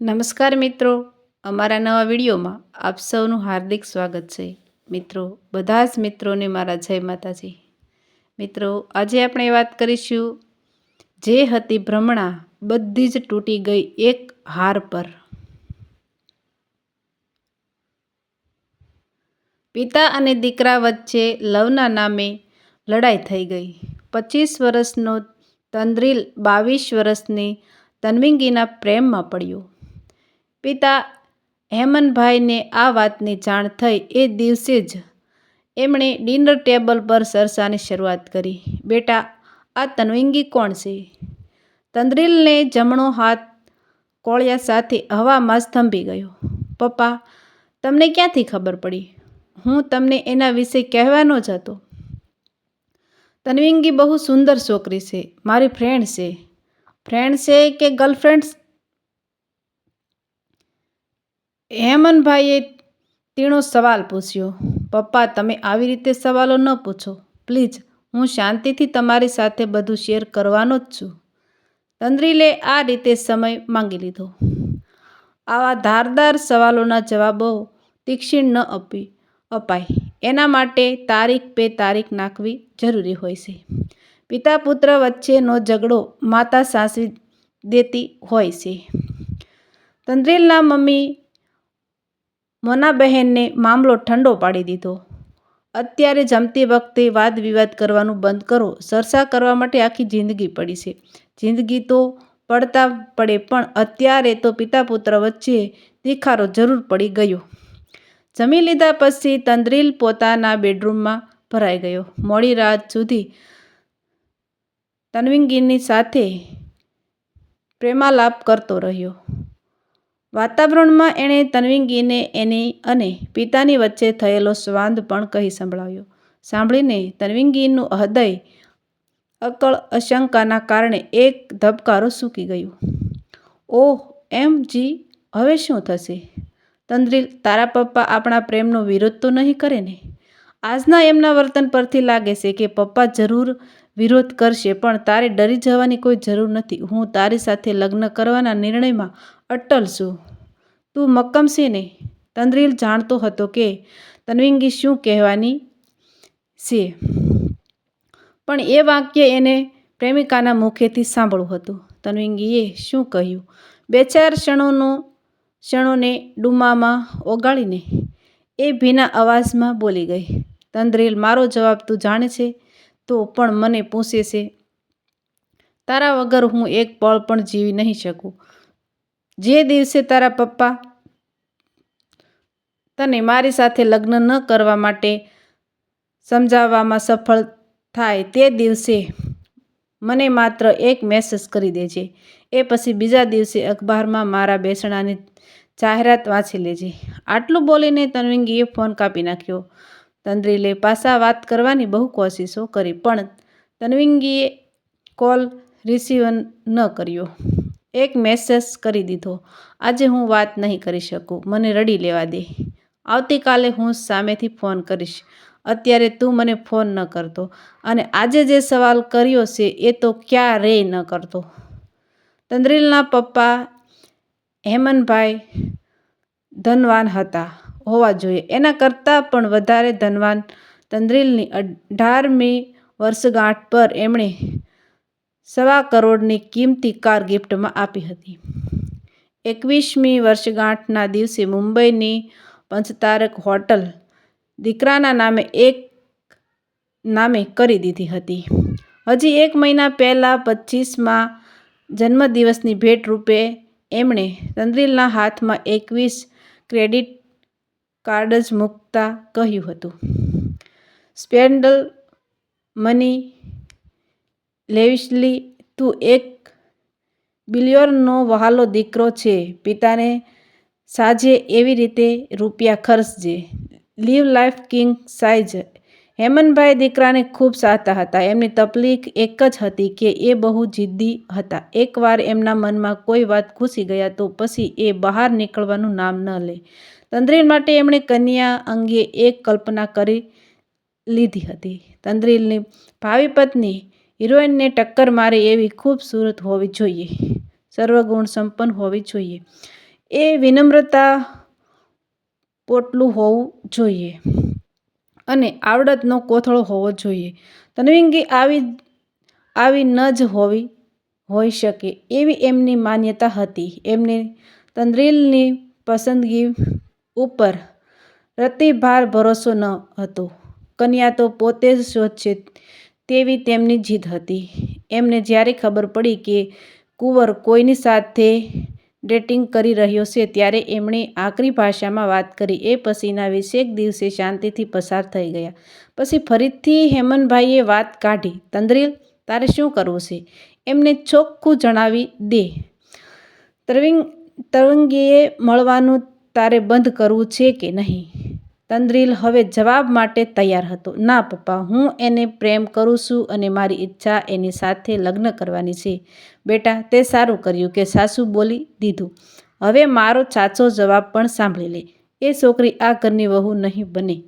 નમસ્કાર મિત્રો. અમારા નવા વિડીયોમાં આપ સૌનું હાર્દિક સ્વાગત છે. મિત્રો, બધા જ મિત્રોને મારા જય માતાજી. મિત્રો, આજે આપણે વાત કરીશું જે હતી ભ્રમણા બધી જ તૂટી ગઈ એક હાર પર. પિતા અને દીકરા વચ્ચે લવના નામે લડાઈ થઈ ગઈ. પચીસ વર્ષનો તંદ્રીલ બાવીસ વર્ષની તન્વિંગીના પ્રેમમાં પડ્યો. પિતા હેમનભાઈને આ વાતની જાણ થઈ એ દિવસે જ એમણે ડિનર ટેબલ પર ચર્ચાની શરૂઆત કરી. બેટા, આ તન્વિંગી કોણ છે તંદ્રીલને જમણો હાથ કોળિયા સાથે હવામાં સ્તંભી ગયો. પપ્પા, તમને ક્યાંથી ખબર પડી? હું તમને એના વિશે કહેવાનો જ હતો. તન્વિંગી બહુ સુંદર છોકરી છે, મારી ફ્રેન્ડ છે. ફ્રેન્ડ છે કે ગર્લફ્રેન્ડ હેમનભાઈએ તીણો સવાલ પૂછ્યો, પપ્પા, તમે આવી રીતે સવાલો ન પૂછો. પ્લીઝ, હું શાંતિથી તમારી સાથે બધું શેર કરવાનો જ છું. તંદ્રીલે આ રીતે સમય માંગી લીધો. આવા ધારદાર સવાલોના જવાબો તીક્ષણ ન આપી અપાય. એના માટે તારીખ પે તારીખ નાખવી જરૂરી હોય છે. પિતા પુત્ર વચ્ચેનો ઝઘડો માતા સાસવી દેતી હોય છે. તંદ્રેલના મમ્મી મોનાબહેનને મામલો ઠંડો પાડી દીધો. અત્યારે જમતી વખતે વાદ વિવાદ કરવાનું બંધ કરો. સરસા કરવા માટે આખી જિંદગી પડી છે. જિંદગી તો પડતા પડે પણ અત્યારે તો પિતા પુત્ર વચ્ચે તિખારો જરૂર પડી ગયો. જમી લીધા પછી તંદ્રીલ પોતાના બેડરૂમમાં ભરાઈ ગયો. મોડી રાત સુધી તન્વિંગીની સાથે પ્રેમાલાપ કરતો રહ્યો. વાતાવરણમાં એણે તન્વિંગીને એની અને પિતાની વચ્ચે થયેલો સ્વાંદ પણ કહી સંભળાવ્યો. સાંભળીને તન્વિંગીનું હૃદય અકળ અશંકાના કારણે એક ધબકારો સૂકી ગયું. ઓહ, એમ જી, હવે શું થશે? તંદ્રીલ, તારા પપ્પા આપણા પ્રેમનો વિરોધ તો નહીં કરે ને? આજના એમના વર્તન પરથી લાગે છે કે પપ્પા જરૂર વિરોધ કરશે, પણ તારે ડરી જવાની કોઈ જરૂર નથી. હું તારી સાથે લગ્ન કરવાના નિર્ણયમાં અટલ છું. તું મક્કમશે ને? તંદ્રીલ જાણતો હતો કે તન્વિંગી શું કહેવાની છે. પણ એ વાક્ય એને પ્રેમિકાના મુખેથી સાંભળવું હતું. તન્વિંગીએ શું કહ્યું? બે ચાર ક્ષણોનો, ક્ષણોને ડુમામાં ઓગાળીને એ ભીના અવાજમાં બોલી ગઈ. તંદ્રીલ, મારો જવાબ તું જાણે છે? તો પણ મને પૂછે છે, તારા વગર હું એક પળ પણ જીવી નહીં શકું. જે દિવસે તારા પપ્પા તને મારી સાથે લગ્ન ન કરવા માટે સમજાવવામાં સફળ થાય તે દિવસે મને માત્ર એક મેસેજ કરી દેજે. એ પછી બીજા દિવસે અખબારમાં મારા બેસણાની જાહેરાત વાંચી લેજે. આટલું બોલીને તનવિંગીએ ફોન કાપી નાખ્યો. તંદ્રીલે પાસા વાત કરવાની બહુ કોશિશો કરી, પણ તન્વિંગીએ કોલ રિસીવ ન કર્યો. એક મેસેજ કરી દીધો, આજે હું વાત નહીં કરી શકું, મને રડી લેવા દે. આવતીકાલે હું સામેથી ફોન કરીશ. અત્યારે તું મને ફોન ન કરતો અને આજે જે સવાલ કર્યો છે એ તો ક્યારેય ન કરતો. તંદ્રીલના પપ્પા હેમનભાઈ ધનવાન હતા. હોવા જોઈએ. એના કરતાં પણ વધારે ધનવાન તંદ્રીલની અઢારમી વર્ષગાંઠ પર એમણે સવા કરોડની કિંમતી કાર ગિફ્ટમાં આપી હતી. એકવીસમી વર્ષગાંઠના દિવસે મુંબઈની પંચતારક હોટલ દીકરાના નામે એક નામે કરી દીધી હતી. હજી એક મહિના પહેલાં પચીસમાં જન્મદિવસની ભેટ રૂપે એમણે તંદ્રીલના હાથમાં એકવીસ ક્રેડિટ કાર્ડ જ મૂકતા કહ્યું હતું. સ્પેન્ડલ મની, લેવિશલી, તું એક બિલિયનનો વહાલો દીકરો છે, પિતાને સાજે એવી રીતે રૂપિયા ખર્ચજે. લીવ લાઈફ કિંગ સાઇઝ હેમનભાઈ દીકરાને ખૂબ સાતા હતા. એમની તકલીફ એક જ હતી કે એ બહુ જિદ્દી હતા. એકવાર એમના મનમાં કોઈ વાત ઘૂસી ગયા તો પછી એ બહાર નીકળવાનું નામ ન લે. તંદ્રીલ માટે એમણે કન્યા અંગે એક કલ્પના કરી લીધી હતી. તંદ્રીલની ભાવિ પત્ની હિરોઈનને ટક્કર મારે એવી ખૂબસૂરત હોવી જોઈએ, સર્વગુણ સંપન્ન હોવી જોઈએ. એ વિનમ્રતા પોટલું હોવું જોઈએ અને આવડતનો કોથળો હોવો જોઈએ. તન્વિંગી આવી આવી ન જ હોવી, હોઈ શકે એવી એમની માન્યતા હતી. એમને તંદ્રીલની પસંદગી ઉપર પ્રતિભાર ભરોસો ન હતો. કન્યા તો પોતે જ શોધશે તેવી તેમની જીદ હતી. એમને જ્યારે ખબર પડી કે કુંવર કોઈની સાથે ડેટિંગ કરી રહ્યો છે, ત્યારે એમણે આકરી ભાષામાં વાત કરી. એ પછીના વીસેક દિવસે શાંતિથી પસાર થઈ ગયા. પછી ફરીથી હેમનભાઈએ વાત કાઢી. તંદ્રીલ, તારે શું કરવું છે? એમને ચોખ્ખું જણાવી દે. તરવિંગ, તરંગીએ મળવાનું તારે બંધ કરવું છે કે નહીં? તંદ્રીલ હવે જવાબ માટે તૈયાર હતો. ના, પપ્પા, હું એને પ્રેમ કરું છું અને મારી ઈચ્છા એની સાથે લગ્ન કરવાની છે. બેટા, તે સારું કર્યું કે સાસુ બોલી દીધું. હવે મારો સાચો જવાબ પણ સાંભળી લે. એ છોકરી આ ઘરની વહુ નહીં બને.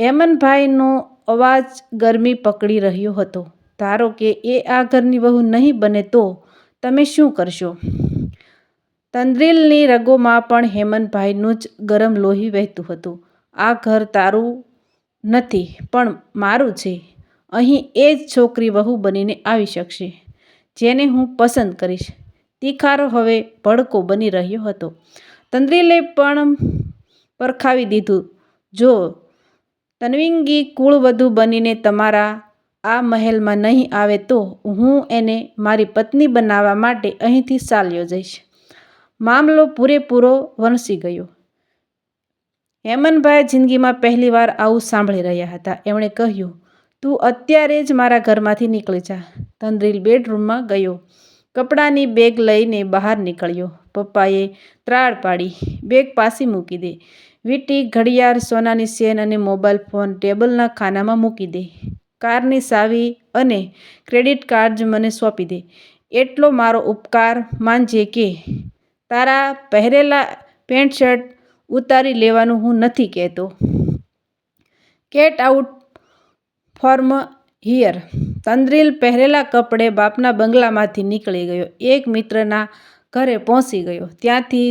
હેમનભાઈનો અવાજ ગરમી પકડી રહ્યો હતો. ધારો કે એ આ ઘરની વહુ નહીં બને તો તમે શું કરશો? તંદ્રીલની રગોમાં પણ હેમંતભાઈનું જ ગરમ લોહી વહેતું હતું. આ ઘર તારું નથી, પણ મારું છે. અહીં એ જ છોકરી વહુ બનીને આવી શકશે, જેને હું પસંદ કરીશ. તિખારો હવે ભડકો બની રહ્યો હતો. તંદ્રીલે પણ પરખાવી દીધું, જો, તનવિંગી કુળવધુ બનીને તમારા આ મહેલમાં નહીં આવે તો હું એને મારી પત્ની બનાવવા માટે અહીંથી ચાલ્યો જઈશ મામલો પૂરેપૂરો વણસી ગયો. હેમનભાઈ જિંદગીમાં પહેલીવાર આવું સાંભળી રહ્યા હતા. એમણે કહ્યું, તું અત્યારે જ મારા ઘરમાંથી નીકળી જા. તંદ્રીલ બેડરૂમમાં ગયો. કપડાની બેગ લઈને બહાર નીકળ્યો. પપ્પાએ ત્રાળ પાડી, બેગ પાસી મૂકી દે. વીટી, ઘડિયાળ, સોનાની સેન અને મોબાઈલ ફોન ટેબલના ખાનામાં મૂકી દે. કારની સાવી અને ક્રેડિટ કાર્ડ મને સોંપી દે. એટલો મારો ઉપકાર માનજે કે તારા પહેરેલા પેન્ટ શર્ટ ઉતારી લેવાનું હું નથી કહેતો. કેટ આઉટ ફોર્મ હિયર તંદ્રીલ પહેરેલા કપડે બાપના બંગલામાંથી નીકળી ગયો. એક મિત્રના ઘરે પહોંચી ગયો. ત્યાંથી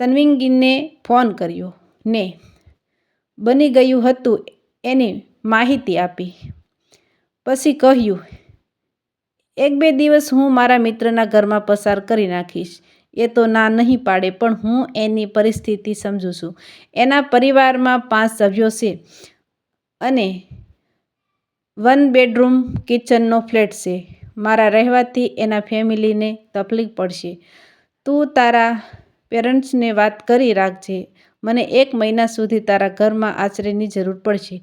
તન્વિંગીને ફોન કર્યો. ને બની ગયું હતું એની માહિતી આપી. પછી કહ્યું, એક બે દિવસ હું મારા મિત્રના ઘરમાં પસાર કરી નાખીશ. એ તો ના નહીં પાડે, પણ હું એની પરિસ્થિતિ સમજું છું. એના પરિવારમાં પાંચ સભ્યો છે અને વન બેડરૂમ, કિચનનો ફ્લેટ છે. મારા રહેવાથી એના ફેમિલીને તકલીફ પડશે. તું તારા પેરેન્ટ્સને વાત કરી રાખજે. મને એક મહિના સુધી તારા ઘરમાં આશ્રયની જરૂર પડશે.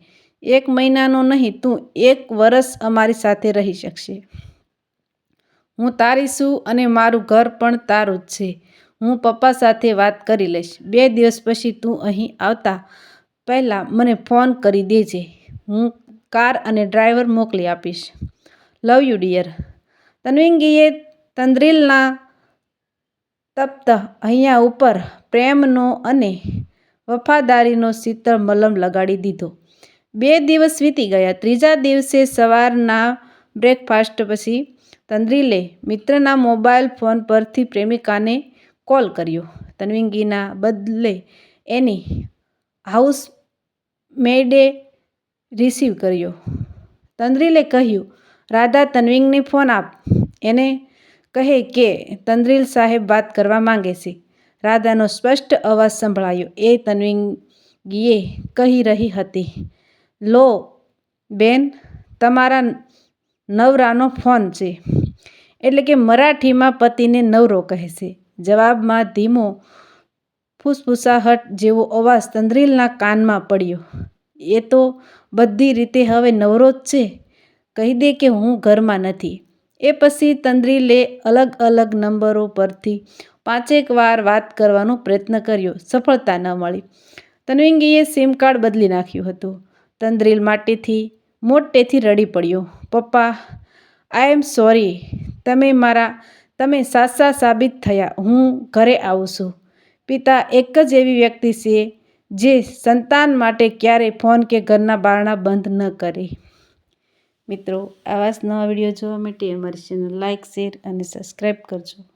એક મહિનાનો નહીં, તું એક વરસ અમારી સાથે રહી શકશે. હું તારી છું અને મારું ઘર પણ તારું જ છે. હું પપ્પા સાથે વાત કરી લઈશ. બે દિવસ પછી તું અહીં આવતા પહેલાં મને ફોન કરી દેજે. હું કાર અને ડ્રાઈવર મોકલી આપીશ. લવ યુ ડિયર તન્વિંગીએ તંદ્રીલના તપ્ત અહીંયા ઉપર પ્રેમનો અને વફાદારીનો શીતળ મલમ લગાડી દીધો. બે દિવસ વીતી ગયા. ત્રીજા દિવસે સવારના બ્રેકફાસ્ટ પછી તંદ્રીલે મિત્રના મોબાઈલ ફોન પરથી પ્રેમિકાને કોલ કર્યો. તન્વિંગીના બદલે એની હાઉસ મેડે રિસીવ કર્યો. તંદ્રીલે કહ્યું, રાધા, તન્વિંગને ફોન આપ. એને કહે કે, તંદ્રીલ સાહેબ વાત કરવા માંગે છે. રાધાનો સ્પષ્ટ અવાજ સંભળાયો. એ તન્વિંગીએ કહી રહી હતી, લો, બેન, તમારા નવરાનો ફોન છે. એટલે કે મરાઠીમાં પતિને નવરો કહે છે. જવાબમાં ધીમો ફૂસફૂસાહટ જેવો અવાજ તંદ્રીલના કાનમાં પડ્યો. એ તો બધી રીતે હવે નવરો જ છે. કહી દે કે હું ઘરમાં નથી. એ પછી તંદ્રીલે અલગ અલગ નંબરો પરથી પાંચેક વાર વાત કરવાનો પ્રયત્ન કર્યો. સફળતા ન મળી. તન્વિંગીએ સિમ કાર્ડ બદલી નાખ્યું હતું. તંદ્રીલ માટેથી મોટેથી રડી પડ્યો. પપ્પા આઈ એમ સોરી તમે મારા, તમે સાચા સાબિત થયા. હું ઘરે આવું છું. પિતા એક જ એવી વ્યક્તિ છે જે સંતાન માટે ક્યારેય ફોન કે ઘરના બારણા બંધ ન કરે. મિત્રો, આવા જ નવા વીડિયો જોવા માટે અમારી ચેનલ લાઇક શેર અને સબસ્ક્રાઈબ કરજો.